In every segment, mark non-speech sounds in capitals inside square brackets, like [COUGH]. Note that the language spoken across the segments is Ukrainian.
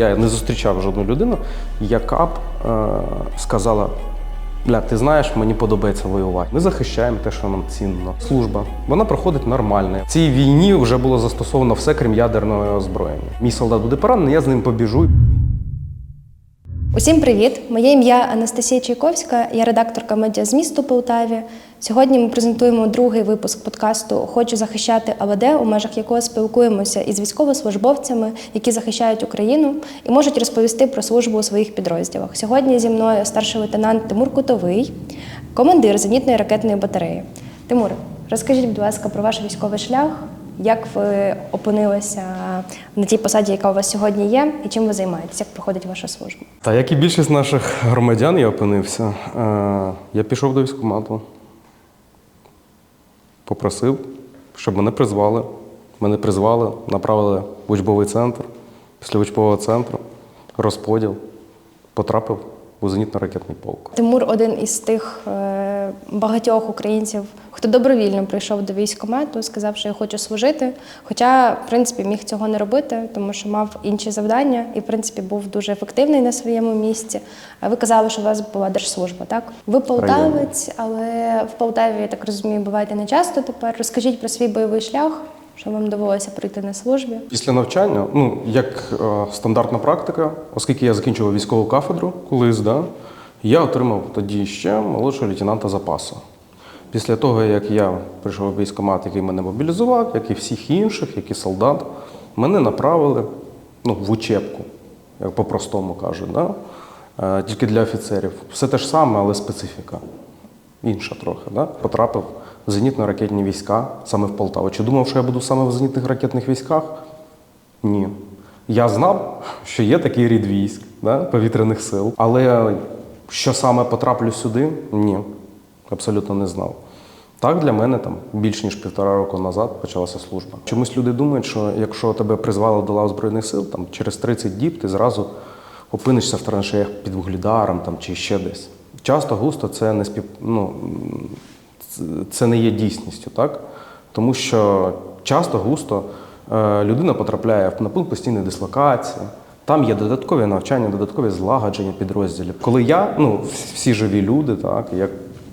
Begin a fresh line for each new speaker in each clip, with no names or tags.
Я не зустрічав жодну людину, яка б е, сказала: Бля, ти знаєш, мені подобається воювати. Ми захищаємо те, що нам цінно. Служба вона проходить нормально. В цій війні вже було застосовано все, крім ядерного озброєння. Мій солдат буде поранений, я з ним побіжу.
Усім привіт! Моє ім'я Анастасія Чайковська, я редакторка медіа змісту Полтаві. Сьогодні ми презентуємо другий випуск подкасту Хочу захищати АВД, у межах якого спілкуємося із військовослужбовцями, які захищають Україну і можуть розповісти про службу у своїх підрозділах. Сьогодні зі мною старший лейтенант Тимур Кутовий, командир зенітної ракетної батареї. Тимур, розкажіть, будь ласка, про ваш військовий шлях. Як ви опинилися на тій посаді, яка у вас сьогодні є, і чим ви займаєтесь? Як проходить ваша служба?
Та як і більшість наших громадян, я опинився. Е, я пішов до військкомату. Попросив, щоб мене призвали. Мене призвали, направили в учбовий центр. Після учбового центру розподіл потрапив у зенітно-ракетний полк.
Тимур один із тих е, багатьох українців, хто добровільно прийшов до військкомату, сказав, що я хочу служити. Хоча, в принципі, міг цього не робити, тому що мав інші завдання і, в принципі, був дуже ефективний на своєму місці. Ви казали, що у вас була держслужба, так? Ви полтавець, але в Полтаві, я так розумію, буваєте не часто тепер. Розкажіть про свій бойовий шлях, що вам довелося пройти на службі.
Після навчання, ну як е, стандартна практика, оскільки я закінчував військову кафедру колись, да, я отримав тоді ще молодшого лейтенанта запасу. Після того, як я прийшов в військкомат, який мене мобілізував, як і всіх інших, як і солдат, мене направили ну, в учебку, як по-простому кажуть, да? е, тільки для офіцерів. Все те ж саме, але специфіка інша трохи. Да? Потрапив зенітно-ракетні війська саме в Полтаву. Чи думав, що я буду саме в зенітних ракетних військах? Ні. Я знав, що є такий рід військ да? повітряних сил, але що саме потраплю сюди? Ні, абсолютно не знав. Так, для мене там більш ніж півтора року назад почалася служба. Чомусь люди думають, що якщо тебе призвали до лав Збройних сил, там через 30 діб ти зразу опинишся в траншеях під вугледаром там, чи ще десь. Часто густо це не спів... ну, це- не є дійсністю, так? Тому що часто густо е, людина потрапляє на пункт постійної дислокації. Там є додаткові навчання, додаткові злагодження підрозділів. Коли я, ну всі живі люди, так як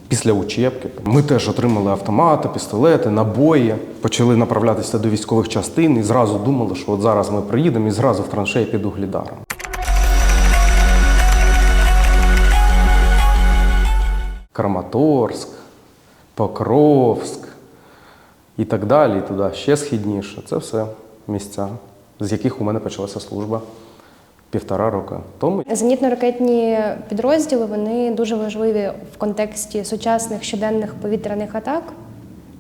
після учебки, ми теж отримали автомати, пістолети, набої, почали направлятися до військових частин і зразу думали, що от зараз ми приїдемо і зразу в траншеї під углідаром. Краматорськ, Покровськ і так далі, туди ще східніше. Це все місця, з яких у мене почалася служба півтора року тому.
Зенітно-ракетні підрозділи вони дуже важливі в контексті сучасних щоденних повітряних атак,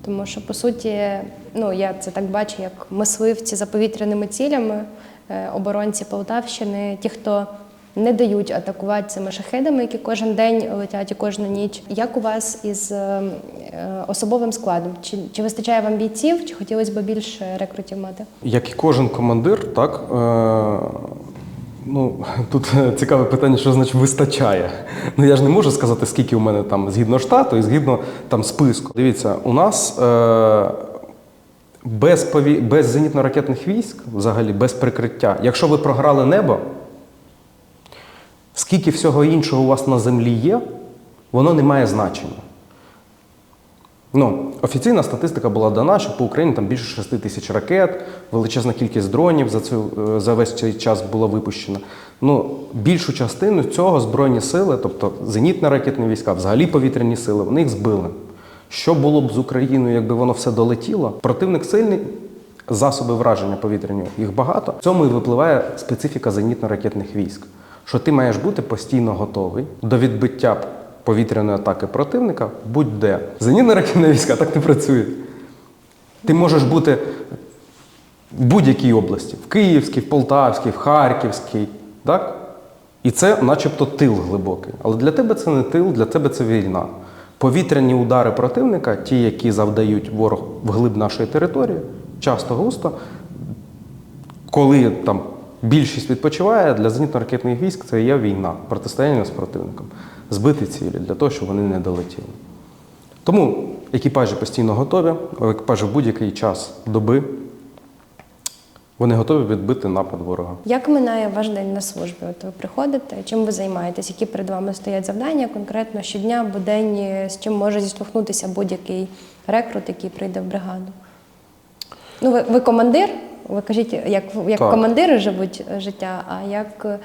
тому що по суті, ну я це так бачу, як мисливці за повітряними цілями, е, оборонці Полтавщини, ті, хто не дають атакувати цими шахедами, які кожен день летять і кожну ніч. Як у вас із е, е, особовим складом? Чи, чи вистачає вам бійців, чи хотілося б більше рекрутів мати?
Як і кожен командир, так е, ну [LAUGHS] тут цікаве питання, що значить вистачає. Ну я ж не можу сказати, скільки у мене там згідно штату і згідно там списку. Дивіться, у нас е, без, пові... без зенітно-ракетних військ, взагалі без прикриття, якщо ви програли небо, скільки всього іншого у вас на землі є, воно не має значення. Ну, офіційна статистика була дана, що по Україні там більше 6 тисяч ракет, величезна кількість дронів за, цю, е, за весь цей час була випущена. Ну, більшу частину цього Збройні сили, тобто зенітно-ракетні війська, взагалі повітряні сили, вони їх збили. Що було б з Україною, якби воно все долетіло? Противник сильний, засоби враження повітряні, їх багато. В цьому і випливає специфіка зенітно-ракетних військ. Що ти маєш бути постійно готовий до відбиття повітряної атаки противника будь-де. Зенітно-ракетні війська так не працюють. Ти можеш бути в будь-якій області: в Київській, в Полтавській, в Харківській. Так? І це начебто тил глибокий. Але для тебе це не тил, для тебе це війна. Повітряні удари противника, ті, які завдають ворог вглиб нашої території, часто густо, коли там більшість відпочиває, для зенітно-ракетних військ це є війна, протистояння з противником, збити цілі для того, щоб вони не долетіли. Тому екіпажі постійно готові, екіпажі в будь-який час доби Вони готові відбити напад ворога.
Як минає ваш день на службі? От ви приходите, чим ви займаєтесь? Які перед вами стоять завдання конкретно щодня, буденні, з чим може зіштовхнутися будь-який рекрут, який прийде в бригаду? Ну, ви, ви командир, ви кажіть, як, як
Так.
командири живуть е, життя, а як е,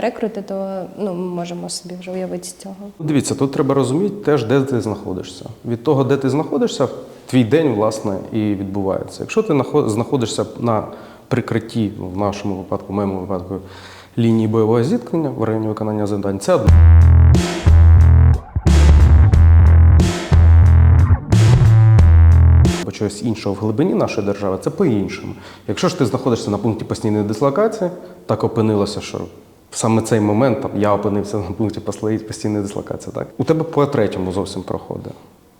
рекрути, то ну, ми можемо собі вже уявити з цього.
Дивіться, тут треба розуміти теж, де ти знаходишся. Від того, де ти знаходишся, твій день, власне, і відбувається. Якщо ти нахо- знаходишся на прикритті, ну, в нашому випадку, в моєму випадку, лінії бойового зіткнення в районі виконання завдань, це одне. Чогось іншого в глибині нашої держави це по-іншому. Якщо ж ти знаходишся на пункті постійної дислокації, так опинилося, що в саме цей момент там, я опинився на пункті постійної дислокації. Так? У тебе по третьому зовсім проходить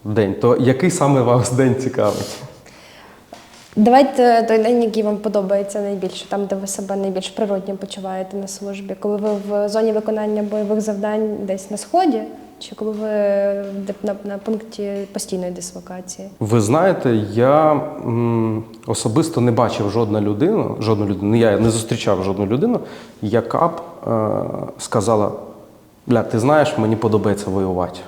день. То який саме вас [LAUGHS] день цікавить?
Давайте той день, який вам подобається найбільше, там, де ви себе найбільш природньо почуваєте на службі, коли ви в зоні виконання бойових завдань десь на сході, чи коли ви на, на пункті постійної дислокації?
Ви знаєте, я м, особисто не бачив жодну людину, жодну людину, я не зустрічав жодну людину, яка б е, сказала: бля, ти знаєш, мені подобається воювати.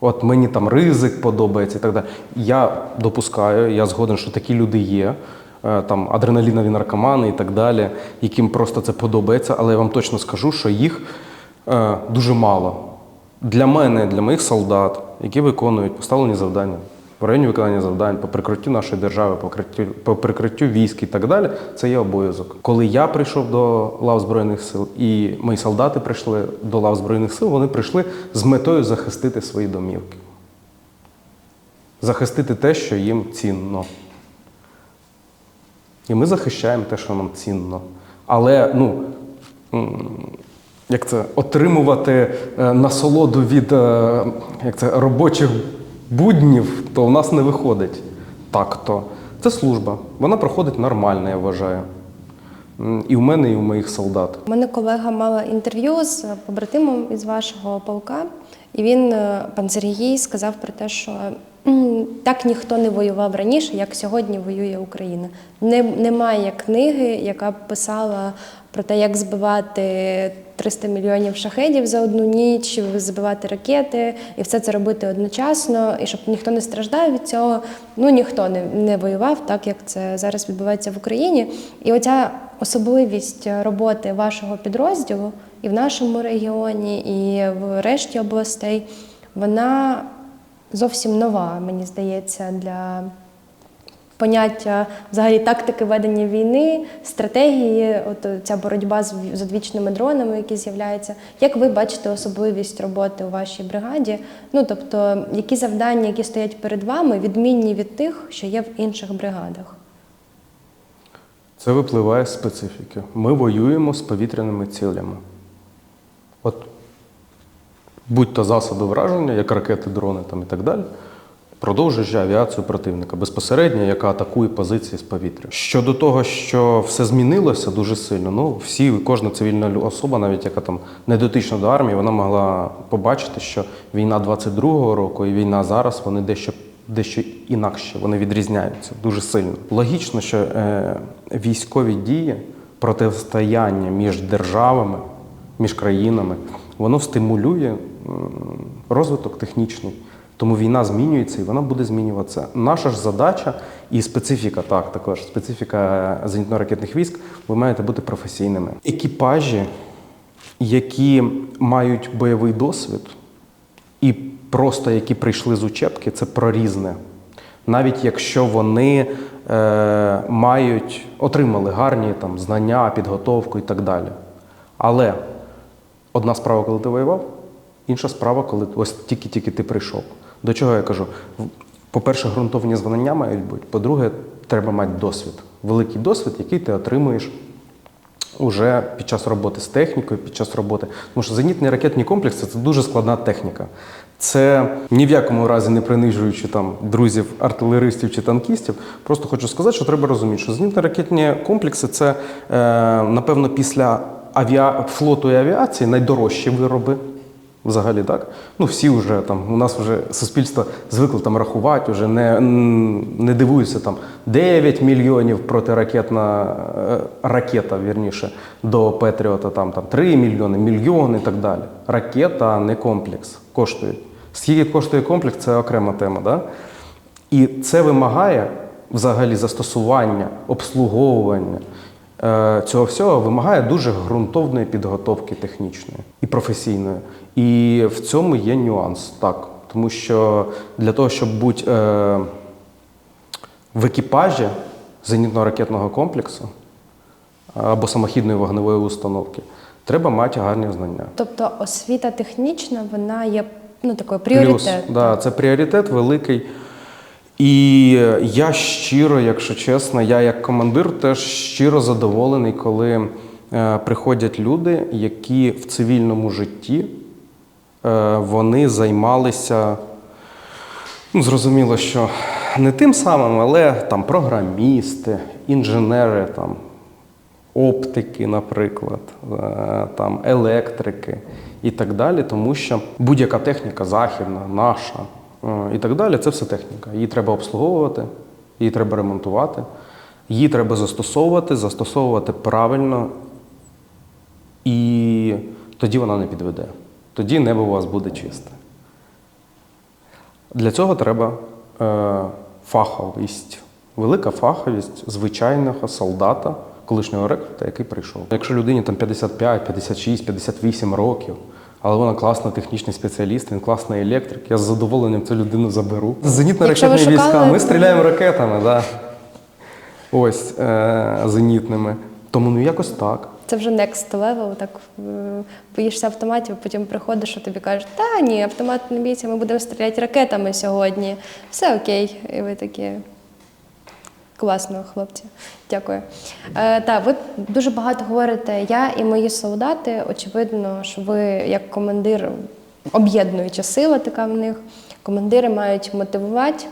От мені там ризик подобається і так далі. Я допускаю, я згоден, що такі люди є, е, там адреналінові наркомани і так далі, яким просто це подобається, але я вам точно скажу, що їх е, дуже мало. Для мене, для моїх солдат, які виконують поставлені завдання в районі виконання завдань, по прикриттю нашої держави, по прикриттю, по прикриттю військ і так далі, це є обов'язок. Коли я прийшов до лав Збройних сил і мої солдати прийшли до лав Збройних сил, вони прийшли з метою захистити свої домівки. Захистити те, що їм цінно. І ми захищаємо те, що нам цінно. Але, ну, як це, отримувати е, насолоду від е, як це, робочих буднів, то в нас не виходить так-то. Це служба. Вона проходить нормально, я вважаю. І в мене, і в моїх солдат.
У мене колега мала інтерв'ю з побратимом із вашого полка, і він, е, пан Сергій, сказав про те, що так ніхто не воював раніше, як сьогодні воює Україна. Немає книги, яка б писала про те, як збивати 300 мільйонів шахедів за одну ніч, збивати ракети, і все це робити одночасно, і щоб ніхто не страждав від цього. Ну ніхто не, не воював так, як це зараз відбувається в Україні. І оця особливість роботи вашого підрозділу і в нашому регіоні, і в решті областей, вона зовсім нова, мені здається, для поняття взагалі тактики ведення війни, стратегії, от ця боротьба з з одвічними дронами, які з'являються. Як ви бачите особливість роботи у вашій бригаді? Ну тобто, які завдання, які стоять перед вами, відмінні від тих, що є в інших бригадах?
Це випливає з специфіки. Ми воюємо з повітряними цілями. От будь-то засоби враження, як ракети, дрони там, і так далі, продовжуючи авіацію противника безпосередньо, яка атакує позиції з повітря. Щодо того, що все змінилося дуже сильно, ну всі, кожна цивільна особа, навіть яка там не дотична до армії, вона могла побачити, що війна 22-го року і війна зараз вони дещо. Дещо інакше вони відрізняються дуже сильно. Логічно, що е, військові дії, протистояння між державами, між країнами, воно стимулює розвиток технічний. Тому війна змінюється і вона буде змінюватися. Наша ж задача і специфіка, так, також специфіка зенітно-ракетних військ, ви маєте бути професійними. Екіпажі, які мають бойовий досвід, і просто які прийшли з учебки, це про різне. Навіть якщо вони е, мають, отримали гарні там, знання, підготовку і так далі. Але одна справа, коли ти воював, інша справа, коли ось тільки-тільки ти прийшов. До чого я кажу? По-перше, ґрунтовні звання мають бути. По-друге, треба мати досвід. Великий досвід, який ти отримуєш уже під час роботи з технікою, під час роботи. Тому що зенітні ракетні комплекси це дуже складна техніка. Це ні в якому разі не принижуючи там друзів, артилеристів чи танкістів. Просто хочу сказати, що треба розуміти, що зенітні ракетні комплекси це, е, напевно, після авіа... флоту і авіації найдорожчі вироби Взагалі так. Ну, всі вже там, у нас вже суспільство звикло там рахувати, вже не, не дивуються там 9 мільйонів протиракетна е, ракета, вірніше, до Петріота, там, там 3 мільйони, мільйони і так далі. Ракета, а не комплекс, коштують. Скільки коштує комплекс, це окрема тема. Да? І це вимагає взагалі застосування, обслуговування цього всього вимагає дуже ґрунтовної підготовки технічної і професійної. І в цьому є нюанс, так. Тому що для того, щоб бути е, в екіпажі зенітно-ракетного комплексу або самохідної вогневої установки, треба мати гарні знання.
Тобто освіта технічна, вона є ну, такою пріоритетною.
Плюс, да, це пріоритет великий. І я щиро, якщо чесно, я як командир теж щиро задоволений, коли е, приходять люди, які в цивільному житті е, вони займалися, ну, зрозуміло, що не тим самим, але там програмісти, інженери, там, оптики, наприклад, е, там, електрики і так далі, тому що будь-яка техніка західна, наша е, і так далі, це все техніка. Її треба обслуговувати, її треба ремонтувати, її треба застосовувати, застосовувати правильно, і тоді вона не підведе. Тоді небо у вас буде чисте. Для цього треба е, фаховість, велика фаховість звичайного солдата, колишнього рекрута, який прийшов. Якщо людині там 55, 56, 58 років, але вона класний технічний спеціаліст, він класний електрик, я з задоволенням цю людину заберу. Зенітно-ракетні
Якщо ви
війська, ми стріляємо ракетами, да. ось е, зенітними. Тому ну якось так.
Це вже next level, так е, боїшся автоматів, потім приходиш, а тобі кажуть, та ні, автомат не бійся, ми будемо стріляти ракетами сьогодні. Все окей. І ви такі. Класно, хлопці. Дякую. Е, так, ви дуже багато говорите, я і мої солдати. Очевидно, що ви як командир об'єднуюча сила така в них. Командири мають мотивувати,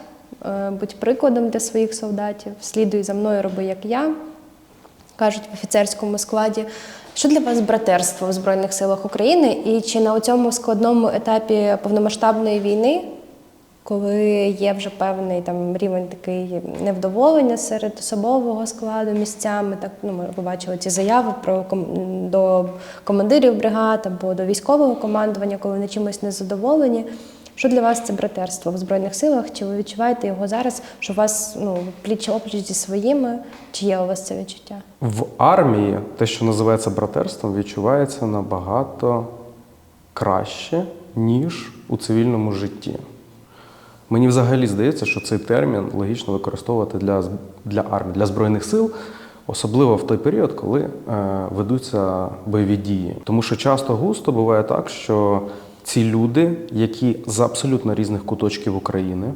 е, бути прикладом для своїх солдатів. Слідуй за мною, роби як я кажуть в офіцерському складі. Що для вас братерство в Збройних силах України? І чи на цьому складному етапі повномасштабної війни, коли є вже певний там рівень такий невдоволення серед особового складу місцями, так ну ми побачили ці заяви про до командирів бригад або до військового командування, коли вони чимось незадоволені. Що для вас це братерство в Збройних силах? Чи ви відчуваєте його зараз, що у вас ну, пліч опліч зі своїми? Чи є у вас це відчуття?
В армії те, що називається братерством, відчувається набагато краще, ніж у цивільному житті. Мені взагалі здається, що цей термін логічно використовувати для, для армії, для Збройних сил, особливо в той період, коли е, ведуться бойові дії. Тому що часто густо буває так, що ці люди, які з абсолютно різних куточків України,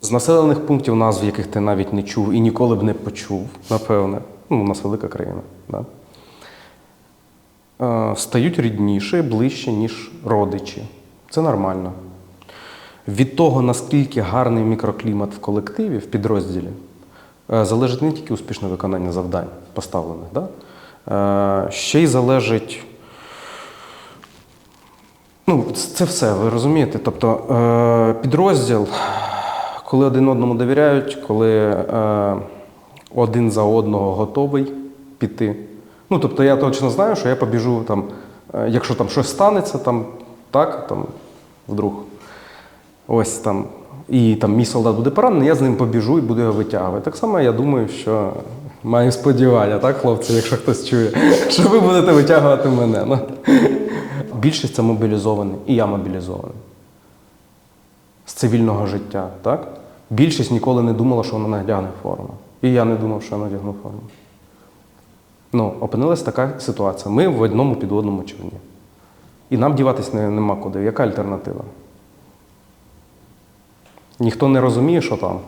з населених пунктів, назв яких ти навіть не чув і ніколи б не почув, напевне. Ну, у нас велика країна. Да? Е, стають рідніше, ближче, ніж родичі. Це нормально. Від того, наскільки гарний мікроклімат в колективі, в підрозділі, е, залежить не тільки успішне виконання завдань поставлених, да? Е, ще й залежить. Ну, це все, ви розумієте. Тобто е, підрозділ, коли один одному довіряють, коли один за одного готовий піти. Ну, тобто я точно знаю, що я побіжу там, якщо там щось станеться, там, так, там, вдруг. Ось там. І там мій солдат буде поранений, я з ним побіжу і буду його витягувати. Так само я думаю, що маю сподівання, так, хлопці, якщо хтось чує, [LAUGHS] що ви будете витягувати мене. Ну. Більшість це мобілізовані, і я мобілізований. З цивільного життя, так? Більшість ніколи не думала, що вона надягне форму. І я не думав, що я надягну форму. Ну, опинилася така ситуація. Ми в одному підводному човні. І нам діватись не, нема куди. Яка альтернатива? Ніхто не розуміє, що там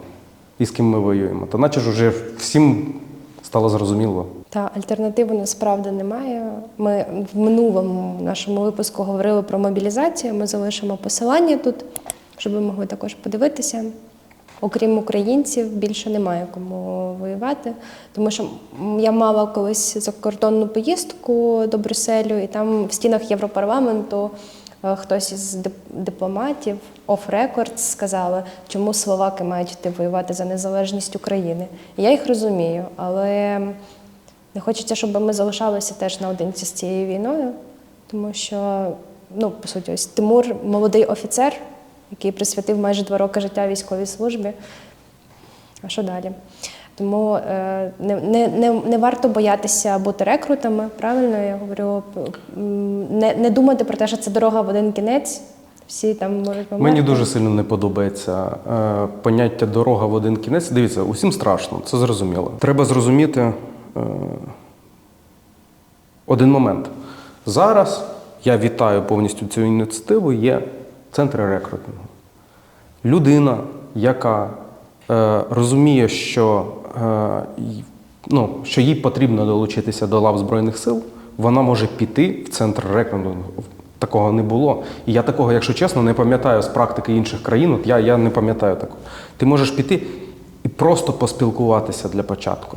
і з ким ми воюємо. Та наче ж вже всім стало зрозуміло.
Та альтернативи насправді немає. Ми в минулому нашому випуску говорили про мобілізацію. Ми залишимо посилання тут, щоб ви могли також подивитися. окрім українців, більше немає кому воювати. Тому що я мала колись закордонну поїздку до Брюсселю, і там в стінах Європарламенту хтось із дипломатів оф-рекорд сказали, чому словаки мають йти воювати за незалежність України. Я їх розумію, але не хочеться, щоб ми залишалися теж наодинці з цією війною, тому що, ну, по суті, ось Тимур молодий офіцер, який присвятив майже два роки життя військовій службі. А що далі? Тому е, не, не, не, не варто боятися бути рекрутами, правильно я говорю, не, не думати про те, що це дорога в один кінець. Всі там можуть померти.
Мені дуже сильно не подобається е, поняття дорога в один кінець. Дивіться, усім страшно, це зрозуміло. Треба зрозуміти е, один момент. Зараз я вітаю повністю цю ініціативу. Є центри рекрутингу. Людина, яка е, розуміє, що, ну, що їй потрібно долучитися до лав Збройних сил, вона може піти в центр рекрутингу. Такого не було. І я такого, якщо чесно, не пам'ятаю з практики інших країн. От я, я не пам'ятаю такого. Ти можеш піти і просто поспілкуватися для початку.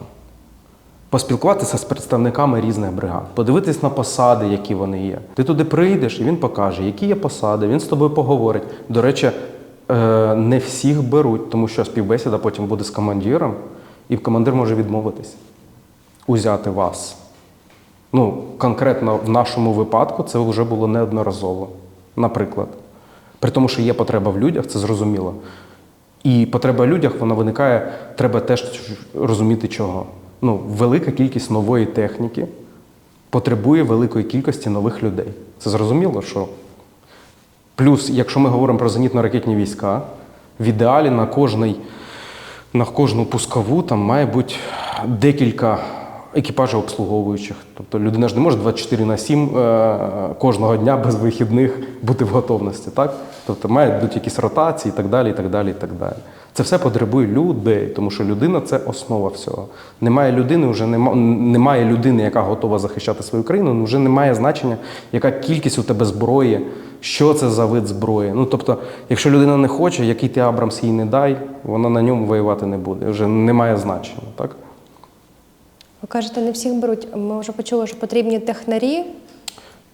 Поспілкуватися з представниками різних бригад, подивитись на посади, які вони є. Ти туди прийдеш, і він покаже, які є посади, він з тобою поговорить. До речі, е, не всіх беруть, тому що співбесіда потім буде з командиром, і командир може відмовитись узяти вас. Ну, конкретно в нашому випадку це вже було неодноразово, наприклад. При тому, що є потреба в людях, це зрозуміло. І потреба в людях вона виникає, треба теж розуміти чого. Ну, велика кількість нової техніки потребує великої кількості нових людей. Це зрозуміло, що плюс, якщо ми говоримо про зенітно-ракетні війська, в ідеалі на кожний, на кожну пускову там має бути декілька екіпажів обслуговуючих. Тобто людина ж не може 24 на 7 е, кожного дня без вихідних бути в готовності. Так? Тобто мають бути якісь ротації і так далі. і так далі, і так далі. Це все потребує людей, тому що людина це основа всього. Немає людини, вже нема, немає людини, яка готова захищати свою країну, ну, вже немає значення, яка кількість у тебе зброї, що це за вид зброї. Ну тобто, якщо людина не хоче, який ти Абрамс їй не дай, вона на ньому воювати не буде. Вже немає значення. Так?
Ви кажете, не всіх беруть. Ми вже почули, що потрібні технарі.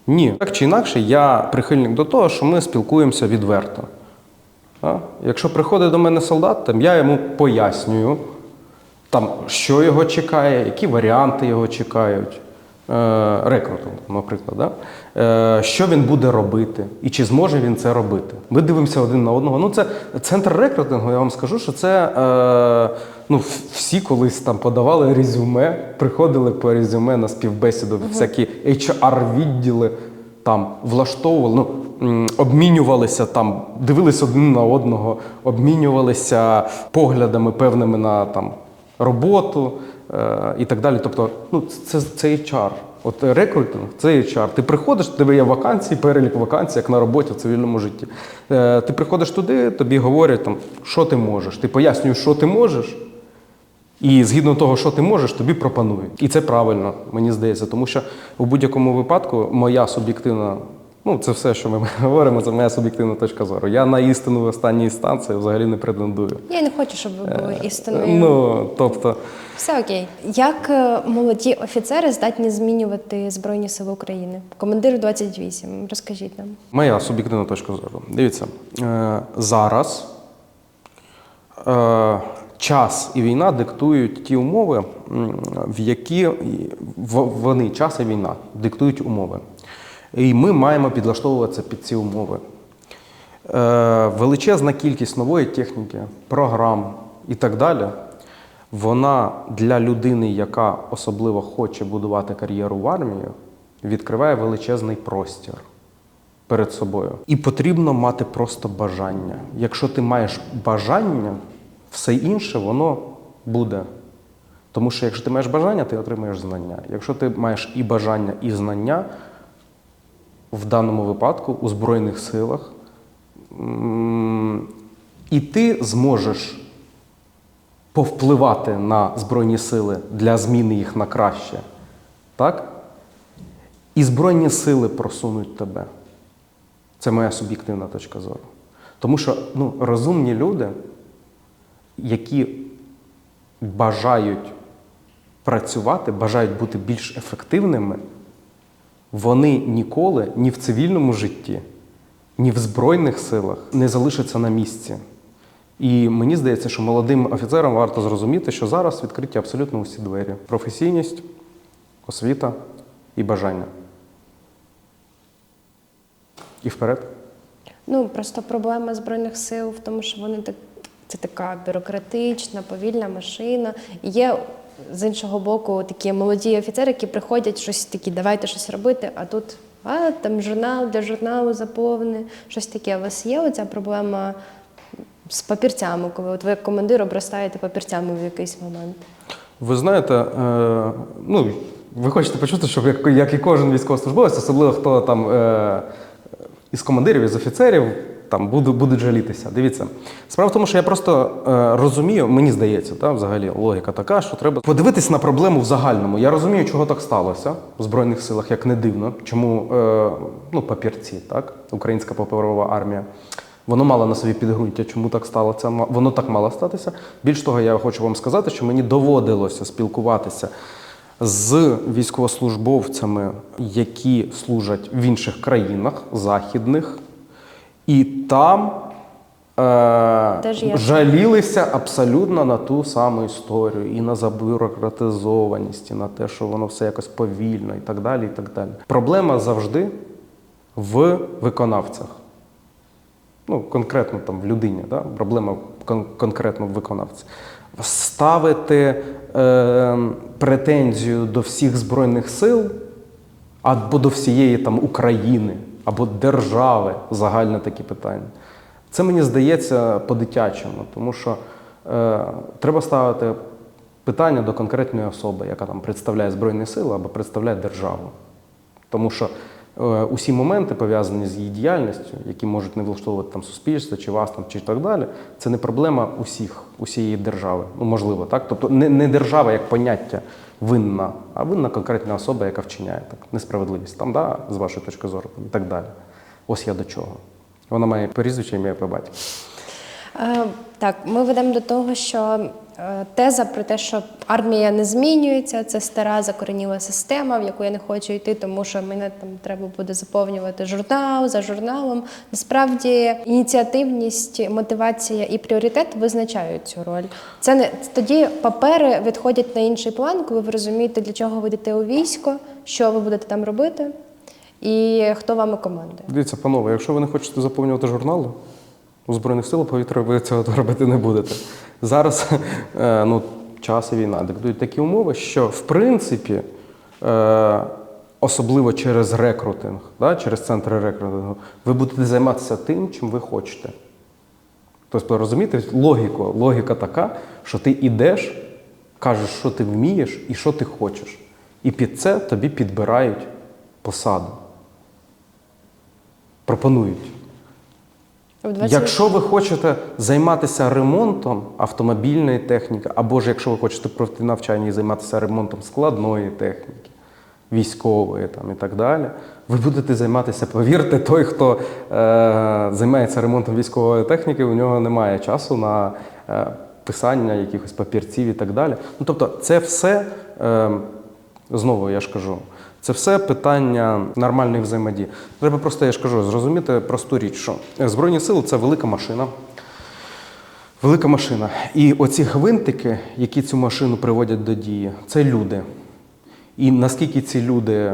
Ні, так чи інакше, я прихильник до того, що ми спілкуємося відверто. А? Якщо приходить до мене солдат, там, я йому пояснюю, там, що його чекає, які варіанти його чекають. Е, рекрутинг, наприклад, да? е, що він буде робити і чи зможе він це робити. Ми дивимося один на одного. Ну, це центр рекрутингу, я вам скажу, що це е, ну, всі колись там подавали резюме, приходили по резюме на співбесіду, всякі HR-відділи там влаштовували, ну, обмінювалися там, дивилися один на одного, обмінювалися поглядами певними на там, роботу і так далі. Тобто, ну, це, це HR. От рекрутинг це HR. Ти приходиш, тебе є вакансії, перелік вакансій, як на роботі в цивільному житті. Е, ти приходиш туди, тобі говорять, там, що ти можеш. Ти пояснюєш, що ти можеш. І згідно того, що ти можеш, тобі пропонують. І це правильно, мені здається, тому що у будь-якому випадку моя суб'єктивна, ну це все, що ми [LAUGHS] говоримо, це моя суб'єктивна точка зору. Я на істину в останній інстанції взагалі не претендую.
Я не хочу, щоб ви були істинною.
Ну, тобто,
Все окей. Як е, молоді офіцери здатні змінювати Збройні Сили України? Командир 28. Розкажіть нам.
моя суб'єктивна точка зору. Дивіться, е, зараз е, час і війна диктують ті умови, в які вони, час і війна, диктують умови. І ми маємо підлаштовуватися під ці умови. Величезна кількість нової техніки, програм і так далі, вона для людини, яка особливо хоче будувати кар'єру в армії, відкриває величезний простір перед собою. І потрібно мати просто бажання. Якщо ти маєш бажання, все інше воно буде. Тому що якщо ти маєш бажання, ти отримаєш знання. Якщо ти маєш і бажання, і знання, в даному випадку у Збройних силах, і ти зможеш повпливати на Збройні сили для зміни їх на краще. Так? І Збройні сили просунуть тебе. Це моя суб'єктивна точка зору. Тому що ну, розумні люди, які бажають працювати, бажають бути більш ефективними, вони ніколи ні в цивільному житті, ні в Збройних силах не залишаться на місці. І мені здається, що молодим офіцерам варто зрозуміти, що зараз відкриті абсолютно усі двері: професійність, освіта і бажання. І вперед.
Ну просто проблема збройних сил в тому, що вони так це така бюрократична, повільна машина. Є з іншого боку такі молоді офіцери, які приходять щось такі, давайте щось робити. А тут а там журнал для журналу заповни, щось таке. У вас є оця проблема з папірцями, коли от ви як командир обростаєте папірцями в якийсь момент.
Ви знаєте, е, ну, ви хочете почути, що як, як і кожен військовослужбовець, особливо хто там е, із командирів, із офіцерів, там буду, будуть жалітися. Дивіться, справа в тому, що я просто е, розумію, мені здається, та, взагалі логіка така, що треба подивитись на проблему в загальному. Я розумію, чого так сталося в Збройних силах, як не дивно, чому е, ну, папірці, так, Українська паперова армія. Воно мало на собі підґрунтя, чому так сталося. Воно так мало статися. Більш того, я хочу вам сказати, що мені доводилося спілкуватися з військовослужбовцями, які служать в інших країнах західних, і там е, жалілися абсолютно на ту саму історію, і на забюрократизованість, і на те, що воно все якось повільно, і так далі. І так далі. Проблема завжди в виконавцях. Ну, конкретно там в людині, да? проблема кон- конкретно в виконавці. Ставити е, претензію до всіх Збройних сил або до всієї там України, або держави, загальне такі питання. Це мені здається по-дитячому, тому що е, треба ставити питання до конкретної особи, яка там представляє Збройні сили або представляє державу. Тому що усі моменти, пов'язані з її діяльністю, які можуть не влаштовувати там суспільство, чи вас там, чи так далі, це не проблема усіх, усієї держави. Ну, можливо, так? Тобто не, не держава як поняття винна, а винна конкретна особа, яка вчиняє так, несправедливість. Там, да, з вашої точки зору, і так далі. Ось я до чого. Вона має прізвище, ім'я по батьку.
Е, Так, ми ведемо до того, що е, теза про те, що армія не змінюється, це стара закореніла система, в яку я не хочу йти, тому що мене там треба буде заповнювати журнал за журналом. Насправді ініціативність, мотивація і пріоритет визначають цю роль. Це не тоді папери відходять на інший план, коли ви розумієте, для чого ви йдете у військо, що ви будете там робити, і хто вами командує.
Дивіться, панове, якщо ви не хочете заповнювати журнали у Збройних сил повітря, ви цього робити не будете. Зараз [LAUGHS] е, ну, час і війна диктують такі умови, що в принципі, е, особливо через рекрутинг, да, через центри рекрутингу, ви будете займатися тим, чим ви хочете. Тобто, розумієте, логіку, логіка така, що ти йдеш, кажеш, що ти вмієш і що ти хочеш. І під це тобі підбирають посаду. Пропонують.
В 20
Якщо ви хочете займатися ремонтом автомобільної техніки, або ж якщо ви хочете пройти навчання і займатися ремонтом складної техніки, військової там, і так далі, ви будете займатися, повірте, той, хто е, займається ремонтом військової техніки, у нього немає часу на е, писання якихось папірців і так далі. Ну, тобто, це все, е, знову я ж кажу, це все питання нормальної взаємодії. Треба просто, я ж кажу, зрозуміти просту річ, що Збройні сили це велика машина. Велика машина. І оці гвинтики, які цю машину приводять до дії, це люди. І наскільки ці люди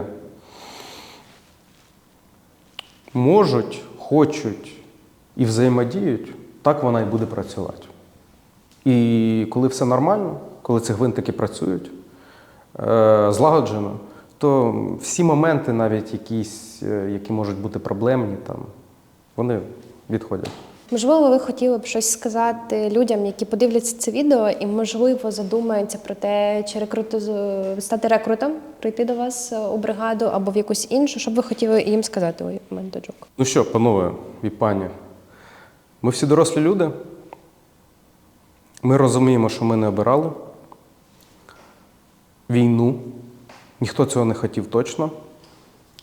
можуть, хочуть і взаємодіють, так вона і буде працювати. І коли все нормально, коли ці гвинтики працюють е, злагоджено, то всі моменти, навіть якісь, е, які можуть бути проблемні, там, вони відходять.
Можливо, ви хотіли б щось сказати людям, які подивляться це відео, і можливо задумаються про те, чи рекрути- стати рекрутом, прийти до вас у бригаду або в якусь іншу. Що б ви хотіли їм сказати у мене
Ну що, панове і пані, ми всі дорослі люди. Ми розуміємо, що ми не обирали війну. Ніхто цього не хотів точно.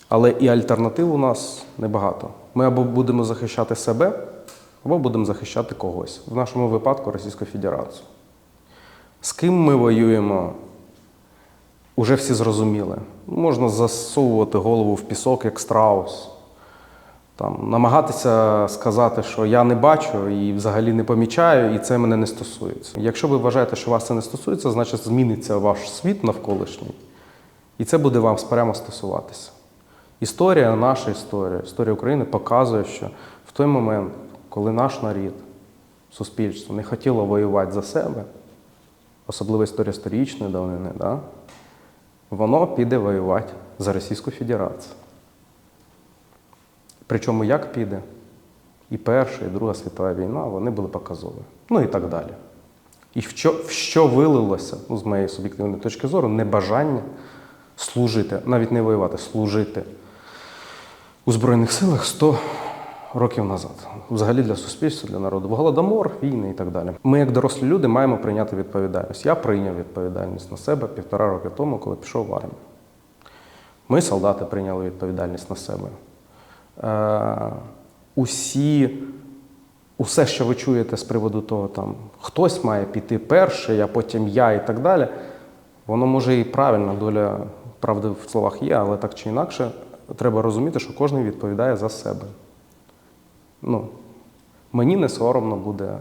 Але і альтернатив у нас небагато. Ми або будемо захищати себе, або будемо захищати когось, в нашому випадку Російську Федерацію. З ким ми воюємо, уже всі зрозуміли. Можна засовувати голову в пісок, як страус. Там, намагатися сказати, що я не бачу і взагалі не помічаю, і це мене не стосується. Якщо ви вважаєте, що вас це не стосується, значить зміниться ваш світ навколишній, і це буде вам прямо стосуватися. Історія, наша історія, історія України показує, що в той момент, коли наш нарід, суспільство не хотіло воювати за себе, особливо історія сторічної давнини, да, воно піде воювати за Російську Федерацію. Причому як піде? І Перша, і Друга світова війна, вони були показові. Ну і так далі. І в що, в що вилилося, ну, з моєї суб'єктивної точки зору, небажання служити, навіть не воювати, служити у Збройних силах 100 років назад. Взагалі для суспільства, для народу. Голодомор, війни і так далі. Ми, як дорослі люди, маємо прийняти відповідальність. Я прийняв відповідальність на себе півтора роки тому, коли пішов в армію. Ми, солдати, прийняли відповідальність на себе. Е, усі, усе, що ви чуєте з приводу того, там, хтось має піти перший, а потім я і так далі, воно може і правильно, доля правди в словах є, але так чи інакше, треба розуміти, що кожен відповідає за себе. Ну, мені не соромно буде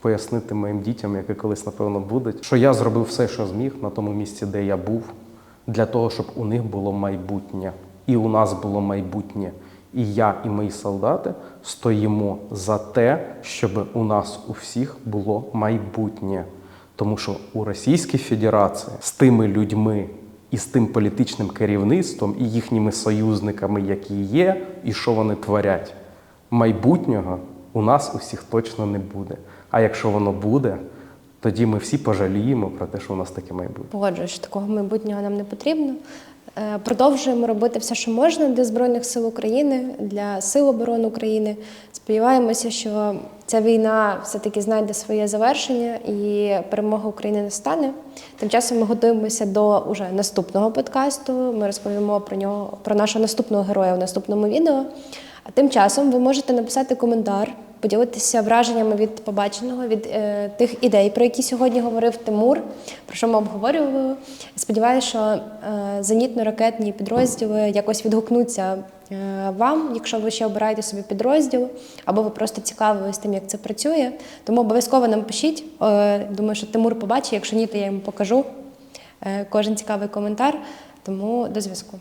пояснити моїм дітям, які колись, напевно, будуть, що я зробив все, що зміг на тому місці, де я був, для того, щоб у них було майбутнє. І у нас було майбутнє. І я, і мої солдати стоїмо за те, щоб у нас у всіх було майбутнє. Тому що у Російській Федерації з тими людьми і з тим політичним керівництвом, і їхніми союзниками, які є, і що вони творять, майбутнього у нас усіх точно не буде. А якщо воно буде, тоді ми всі пожаліємо про те, що у нас таке майбутнє.
Погоджуюсь, такого майбутнього нам не потрібно. Е, Продовжуємо робити все, що можна для Збройних сил України, для Сил оборони України. Сподіваємося, що ця війна все-таки знайде своє завершення і перемога України настане. Тим часом ми готуємося до уже наступного подкасту. Ми розповімо про нього, про нашого наступного героя в наступному відео. А тим часом ви можете написати коментар, поділитися враженнями від побаченого, від е, тих ідей, про які сьогодні говорив Тимур, про що ми обговорювали. Сподіваюся, що е, зенітно-ракетні підрозділи якось відгукнуться е, вам, якщо ви ще обираєте собі підрозділ, або ви просто цікавились тим, як це працює. Тому обов'язково нам пишіть. Е, думаю, що Тимур побачить. Якщо ні, то я йому покажу е, кожен цікавий коментар. Тому до зв'язку.